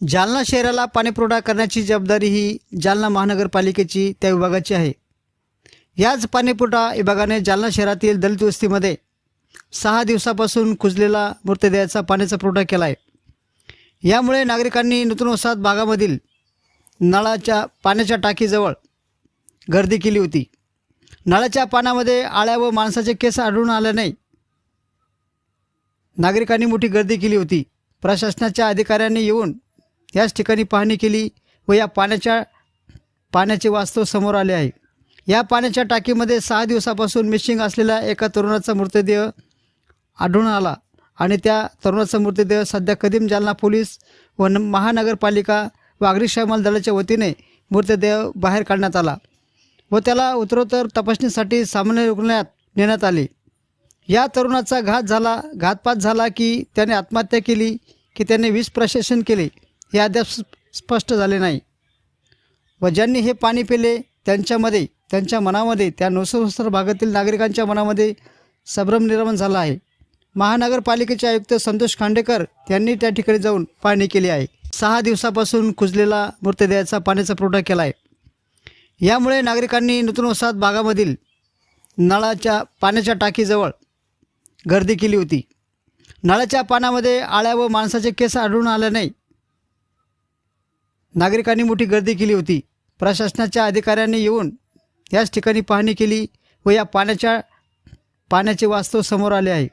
जालना शहराला पाणीपुरवठा करण्याची जबाबदारी ही जालना महानगरपालिकेची त्या विभागाची आहे. याच पाणीपुरवठा विभागाने जालना शहरातील दलित वस्तीमध्ये सहा दिवसापासून कुजलेला मृतदेहाचा पाण्याचा पुरवठा केला आहे यामुळे नागरिकांनी नूतन वसाहत भागामधील नळाच्या पाण्याच्या टाकीजवळ गर्दी केली होती. नळाच्या पाण्यामध्ये आळ्या व माणसाचे केस आढळून आल्याने नागरिकांनी मोठी गर्दी केली होती. प्रशासनाच्या अधिकाऱ्यांनी येऊन याच ठिकाणी पाहणी केली व या पाण्याच्या पाण्याचे वास्तव समोर आले आहे. या पाण्याच्या टाकीमध्ये सहा दिवसापासून मिसिंग असलेल्या एका तरुणाचा मृतदेह आढळून आला आणि त्या तरुणाचा मृतदेह सध्या कदीम जालना पोलीस व न महानगरपालिका व अग्निशमन दलाच्या वतीने मृतदेह बाहेर काढण्यात आला व त्याला उत्तरोत्तर तपासणीसाठी सामान्य रुग्णालयात नेण्यात आले. या तरुणाचा घात झाला घातपात झाला की त्याने आत्महत्या केली की त्याने विष प्रशासन केले. हे अद्याप स्पष्ट झाले नाही. व ज्यांनी हे पाणी पिले त्यांच्यामध्ये त्यांच्या मनामध्ये त्या नवसहस्त्र भागातील नागरिकांच्या मनामध्ये संभ्रम निर्माण झाला आहे. महानगरपालिकेचे आयुक्त संतोष खांडेकर यांनी त्या ठिकाणी जाऊन पाहणी केली आहे. सहा दिवसापासून कुजलेला मृतदेहाचा पाण्याचा पुरवठा केला आहे. यामुळे नागरिकांनी नूतन वसाहत भागामधील नळाच्या पाण्याच्या टाकीजवळ गर्दी केली होती. नळाच्या पाण्यामध्ये आळ्या व माणसाचे केस आढळून आल्याने नागरिकांनी मोठी गर्दी केली होती. प्रशासनाच्या अधिकाऱ्यांनी येऊन याच ठिकाणी पाहणी केली व या पाण्याच्या पाण्याचे वास्तव समोर आले आहे.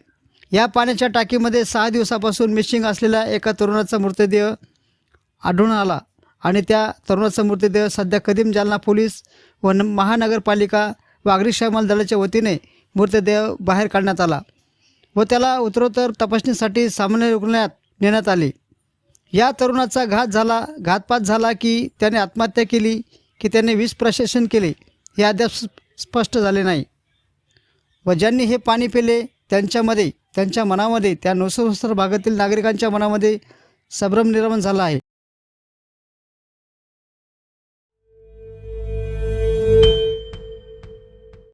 या पाण्याच्या टाकीमध्ये सहा दिवसापासून मिसिंग असलेला एका तरुणाचा मृतदेह आढळून आला आणि त्या तरुणाचा मृतदेह सध्या कदीम जालना पोलीस व न महानगरपालिका व अग्निशमन दलाच्या वतीने मृतदेह बाहेर काढण्यात आला व त्याला उत्तरोत्तर तपासणीसाठी सामान्य रुग्णालयात नेण्यात आले. या तरुणाचा घात झाला घातपात झाला की त्याने आत्महत्या केली की त्याने विष प्रशासन केले हे अद्याप स्पष्ट झाले नाही. व ज्यांनी हे पाणी पिले त्यांच्यामध्ये त्यांच्या मनामध्ये त्या नवसहस्त्र भागातील नागरिकांच्या मनामध्ये संभ्रम निर्माण झाला आहे.